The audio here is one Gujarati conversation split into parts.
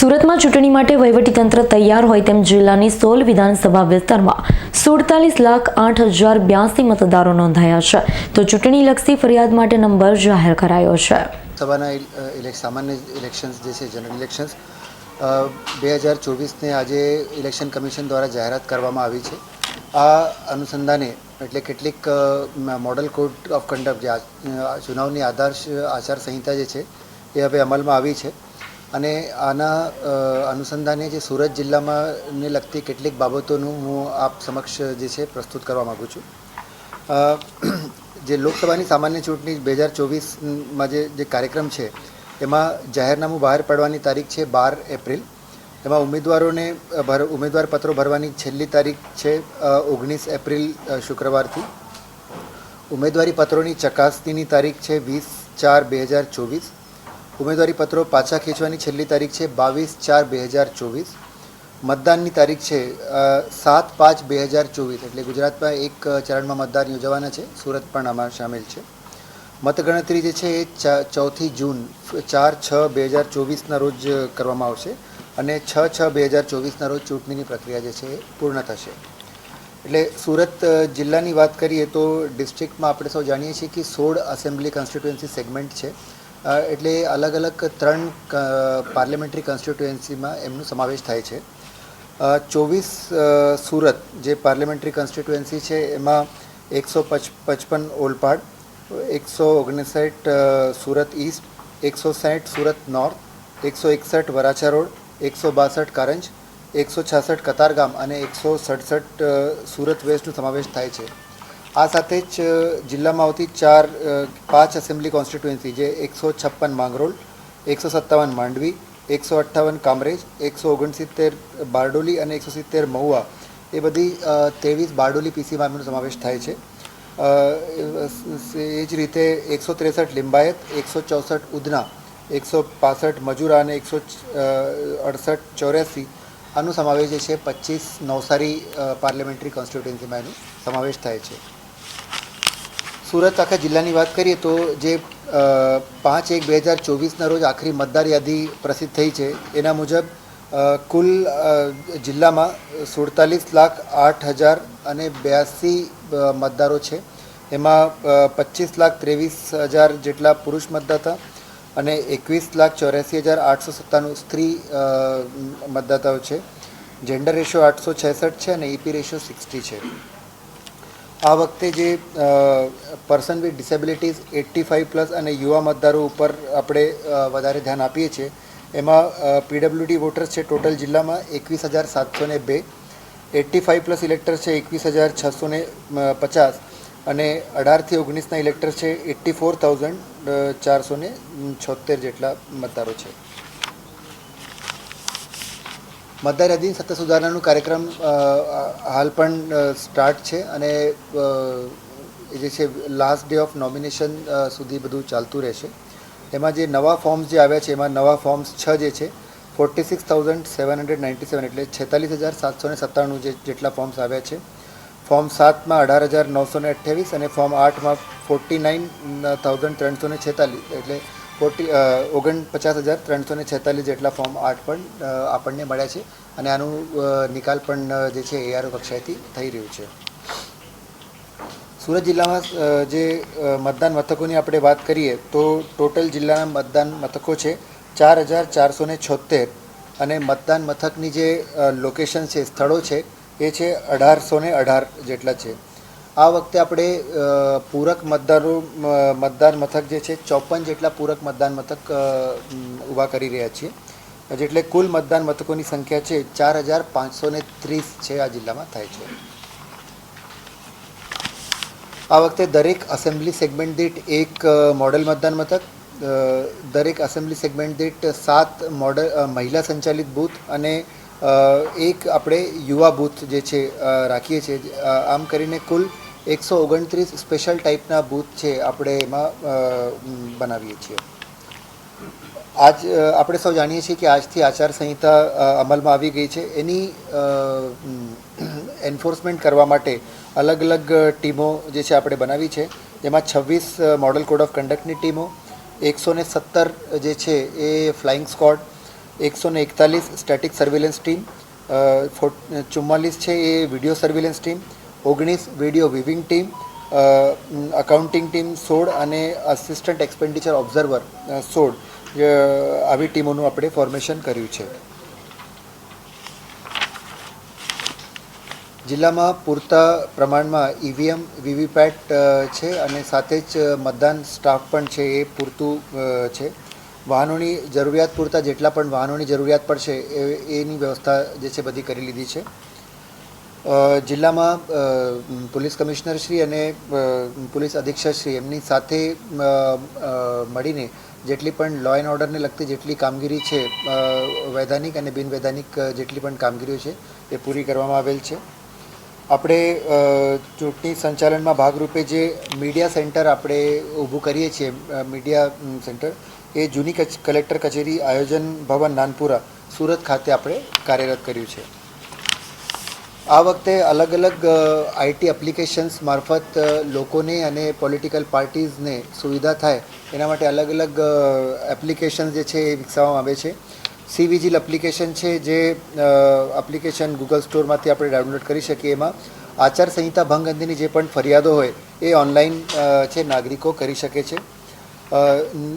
સુરતમાં ચૂંટણી માટે વહીવટીતંત્ર તૈયાર હોય તેમ જિલ્લાની સોલ વિધાનસભા વિસ્તારમાં સુડતાલીસ લાખ આઠ હજાર બ્યાસી મતદારો નોંધાયા છે. તો ચૂંટણીલક્ષી ફરિયાદ માટે નંબર જાહેર કરાયો છે. સભાના સામાન્ય ઇલેક્શન્સ જે છે, જનરલ ઇલેક્શન્સ બે હજાર ચોવીસને આજે ઇલેક્શન કમિશન દ્વારા જાહેરાત કરવામાં આવી છે. આ અનુસંધાને એટલે કેટલીક મોડલ કોડ ઓફ કન્ડક્ટ જે ચુનાવની આદર્શ આચારસંહિતા જે છે, એ હવે અમલમાં આવી છે. અને આના અનુસંધાને જે સુરત જિલ્લામાં લગતી કેટલીક બાબતોનું હું આપ સમક્ષ જે છે પ્રસ્તુત કરવા માગું છું. જે લોકસભાની સામાન્ય ચૂંટણી બે હજાર ચોવીસમાં જે જે કાર્યક્રમ છે, એમાં જાહેરનામું બહાર પાડવાની તારીખ છે બાર એપ્રિલ. એમાં ઉમેદવારોને ભર ઉમેદવાર પત્રો ભરવાની છેલ્લી તારીખ છે ઓગણીસ એપ્રિલ શુક્રવારથી. ઉમેદવારી પત્રોની ચકાસણીની તારીખ છે વીસ ચાર બે હજાર ચોવીસ. ઉમેદવારી પત્રો પાછા ખેંચવાની છેલ્લી તારીખ છે બાવીસ ચાર બે હજાર ચોવીસ. મતદાનની તારીખ છે સાત પાંચ બે હજાર ચોવીસ. એટલે ગુજરાતમાં એક ચરણમાં મતદાન યોજવાના છે. સુરત પણ આમાં સામેલ છે. મતગણતરી જે છે એ ચોથી જૂન, ચાર છ બે હજાર ચોવીસના રોજ કરવામાં આવશે અને છ છ બે હજાર ચોવીસના રોજ ચૂંટણીની પ્રક્રિયા જે છે એ પૂર્ણ થશે. એટલે સુરત જિલ્લાની વાત કરીએ તો ડિસ્ટ્રિક્ટમાં આપણે સૌ જાણીએ છીએ કે સોળ અસેમ્બલી કોન્સ્ટિટ્યુએન્સી સેગમેન્ટ છે. એટલે અલગ અલગ ત્રણ પાર્લામેન્ટરી કોન્સ્ટિટ્યુએન્સીમાં એમનો સમાવેશ થાય છે. ચોવીસ સુરત જે પાર્લામેન્ટરી કોન્સ્ટિટ્યુએન્સી છે, એમાં એકસો પચ, પચપન ઓલપાડ, એકસો ઓગણસાઠ સુરત ઈસ્ટ એકસો સાઠ સુરત નોર્થ એકસો એકસઠ વરાછા રોડ, એકસો બાસઠ કારંજ, એકસો છાસઠ કતારગામ અને એકસો સડસઠ સુરત વેસ્ટનો સમાવેશ થાય છે. આ સાથે જ જિલ્લામાં આવતી ચાર પાંચ એસેમ્બલી કોન્સ્ટિટ્યુએન્સી જે એકસો છપ્પન માંગરોળ, એકસો સત્તાવન માંડવી, એકસો અઠ્ઠાવન કામરેજ, એકસો ઓગણસિત્તેર બારડોલી અને એકસો સિત્તેર મહુવા એ બધી ત્રેવીસ બારડોલી પીસીમાં એમનો સમાવેશ થાય છે. એ જ રીતે એકસો ત્રેસઠ લિંબાયત, એકસો ચોસઠ ઉધના, એકસો પાસઠ મજૂરા અને એકસો અડસઠ ચોર્યાસી આનો સમાવેશ જે છે પચીસ નવસારી પાર્લામેન્ટરી કોન્સ્ટિટ્યુન્સીમાં એનો સમાવેશ થાય છે. સુરત આખા જિલ્લાની વાત કરીએ તો જે પાંચ એક બે હજાર ચોવીસના રોજ આખરી મતદાર યાદી પ્રસિદ્ધ થઈ છે, એના મુજબ કુલ જિલ્લામાં સુડતાલીસ લાખ આઠ હજાર અને બ્યાસી મતદારો છે. એમાં પચીસ લાખ ત્રેવીસ હજાર જેટલા પુરુષ મતદાતા અને એકવીસ લાખ ચોર્યાસી હજાર આઠસો સત્તાણું સ્ત્રી મતદાતાઓ છે. જેન્ડર રેશિયો આઠસો છેસઠ છે અને ઈપી રેશિયો સિક્સટી છે. આ વખતે જે person with disabilities eighty five plus અને યુવા મતદારો ઉપર આપણે વધારે ધ્યાન આપીએ છીએ. એમાં પીડબ્લ્યુડી વોટર્સ છે ટોટલ જિલ્લામાં એકવીસ હજાર સાતસો ને બે એટ્ટી ફાઇવ પ્લસ ઇલેક્ટર્સ છે એકવીસ હજાર છસો ને પચાસ અને અઢારથી ઓગણીસના ઇલેક્ટર્સ છે એટ્ટી ફોર થાઉઝન્ડ ચારસો છોતેર જેટલા મતદારો છે. મતદાર યાદી સત્તા સુધારણાનું કાર્યક્રમ હાલ પણ સ્ટાર્ટ છે અને જે છે લાસ્ટ ડે ઓફ નોમિનેશન સુધી બધું ચાલતું રહેશે. એમાં જે નવા ફોર્મ્સ જે આવ્યા છે, એમાં નવા ફોર્મ્સ છ જે છે forty six thousand seven hundred ninety seven એટલે છેતાલીસ હજાર સાતસો ને સત્તાણું જે જેટલા ફોર્મ્સ આવ્યા છે. ફોર્મ સાતમાં અઢાર હજાર નવસો ને અઠ્યાવીસ અને ફોર્મ આઠમાં ફોર્ટી નાઇન થાઉઝન્ડ ત્રણસો ને છેતાલીસ એટલે ફોર્ટી ઓગણપચાસ હજાર ત્રણસો ને છેતાલીસ જેટલા ફોર્મ આઠ પણ આપણને મળ્યા છે અને આનું નિકાલ પણ જે છે એઆરઓ કક્ષાએથી થઈ રહ્યું છે. સુરત જિલ્લામાં જે મતદાન મથકોની આપણે વાત કરીએ તો ટોટલ જિલ્લાના મતદાન મથકો છે ચાર હજાર ચારસો ને છોતેર અને મતદાન મથકની જે લોકેશન છે, સ્થળો છે એ છે અઢારસો ને અઢાર જેટલા છે. આ વખતે આપણે પૂરક મતદારો મતદાન મથક જે છે, ચોપન જેટલા પૂરક મતદાન મથક ઊભા કરી રહ્યા છીએ. જેટલે કુલ મતદાન મથકોની સંખ્યા છે, ચાર હજાર પાંચસો ને ત્રીસ છે આ જિલ્લામાં થાય છે. આ વખતે દરેક એસેમ્બલી સેગમેન્ટ દીઠ એક મોડલ મતદાન મથક દરેક અસેમ્બલી સેગમેન્ટ દીઠ સાત મોડલ મહિલા સંચાલિત બૂથ અને એક આપણે યુવા બૂથ જે છે રાખીએ છીએ. આમ કરીને કુલ એકસો ઓગણત્રીસ સ્પેશિયલ ટાઈપના બૂથ છે આપણે એમાં બનાવીએ છીએ. આજ આપણે સૌ જાણીએ છીએ કે આજથી આચારસંહિતા અમલમાં આવી ગઈ છે. એની એન્ફોર્સમેન્ટ કરવા માટે અલગ અલગ ટીમો જે છે આપણે બનાવી છે. જેમાં છવ્વીસ મોડલ કોડ ઓફ કન્ડક્ટની ટીમો, એકસો સત્તર જે છે એ ફ્લાઇંગ સ્કોડ એકસો એકતાલીસ સ્ટેટિક સર્વેલન્સ ટીમ ચુમ્માલીસ છે એ વીડિયો સર્વેલન્સ ટીમ ઓગણીસ video viewing team accounting team સોળ અને અસિસ્ટન્ટ એક્સપેન્ડિચર ઓબ્ઝર્વર સોળ આવી ટીમોનું આપણે ફોર્મેશન કર્યું છે. જિલ્લામાં પૂરતા પ્રમાણમાં ઈવીએમ વીવીપેટ છે અને સાથે જ મતદાન સ્ટાફ પણ છે એ પૂરતું છે. વાહનોની જરૂરિયાત પૂરતા જેટલા પણ વાહનોની જરૂરિયાત પડશે એ, એની વ્યવસ્થા જે છે બધી કરી લીધી છે. જિલ્લામાં પોલીસ કમિશનર શ્રી અને પોલીસ અધિક્ષક શ્રી એમની સાથે મળીને જેટલી પણ લો એન્ડ ઓર્ડરને લગતી જેટલી કામગીરી છે વૈધાનિક અને બિનવૈધાનિક જેટલી પણ કામગીરીઓ છે, એ પૂરી કરવામાં આવેલ છે. આપણે ચૂંટણી સંચાલનમાં ભાગરૂપે જે મીડિયા સેન્ટર આપણે ઊભું કરીએ છીએ મીડિયા સેન્ટર, એ જૂની કલેક્ટર કચેરી આયોજન ભવન નાનપુરા, સુરત ખાતે આપણે કાર્યરત કર્યું છે. આ વખતે અલગ અલગ આઈટી એપ્લિકેશન્સ મારફત લોકોને અને પોલિટિકલ પાર્ટીઝને સુવિધા થાય, એના માટે અલગ અલગ એપ્લિકેશન્સ જે છે એ વિકસાવવામાં આવે છે. સી વિજિલ એપ્લિકેશન છે જે એપ્લિકેશન ગૂગલ સ્ટોરમાંથી આપણે ડાઉનલોડ કરી શકીએ એમાં. આચારસંહિતા ભંગ અંગેની જે પણ ફરિયાદો હોય, એ ઓનલાઈન છે, નાગરિકો કરી શકે છે.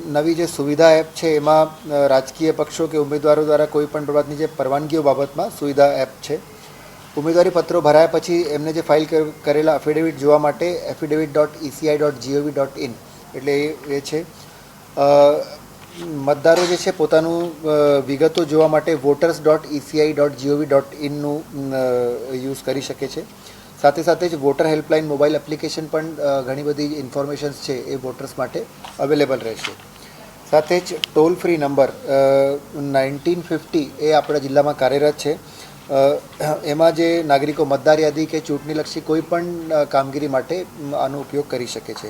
નવી જે સુવિધા એપ છે, એમાં રાજકીય પક્ષો કે ઉમેદવારો દ્વારા કોઈ પણ પ્રકારની જે પરવાનગીઓ બાબતમાં સુવિધા એપ છે. ઉમેદવારી પત્રો ભરાયા પછી એમને જે ફાઇલ કર- કરેલા એફિડેવિટ જોવા માટે affidavit dot ECI dot GOV dot in એટલે એ છે. મતદારો જે છે પોતાનું વિગતો જોવા માટે voters dot ECI dot GOV dot ઇનનું use કરી શકે છે. સાથે સાથે જ વોટર હેલ્પલાઇન મોબાઈલ એપ્લિકેશન પણ ઘણી બધી ઇન્ફોર્મેશન્સ છે એ વોટર્સ માટે અવેલેબલ રહેશે. સાથે જ toll free number nineteen fifty એ આપણા જિલ્લામાં કાર્યરત છે. એમાં જે નાગરિકો મતદાર યાદી કે ચૂંટણીલક્ષી કોઈ પણ કામગીરી માટે આનો ઉપયોગ કરી શકે છે.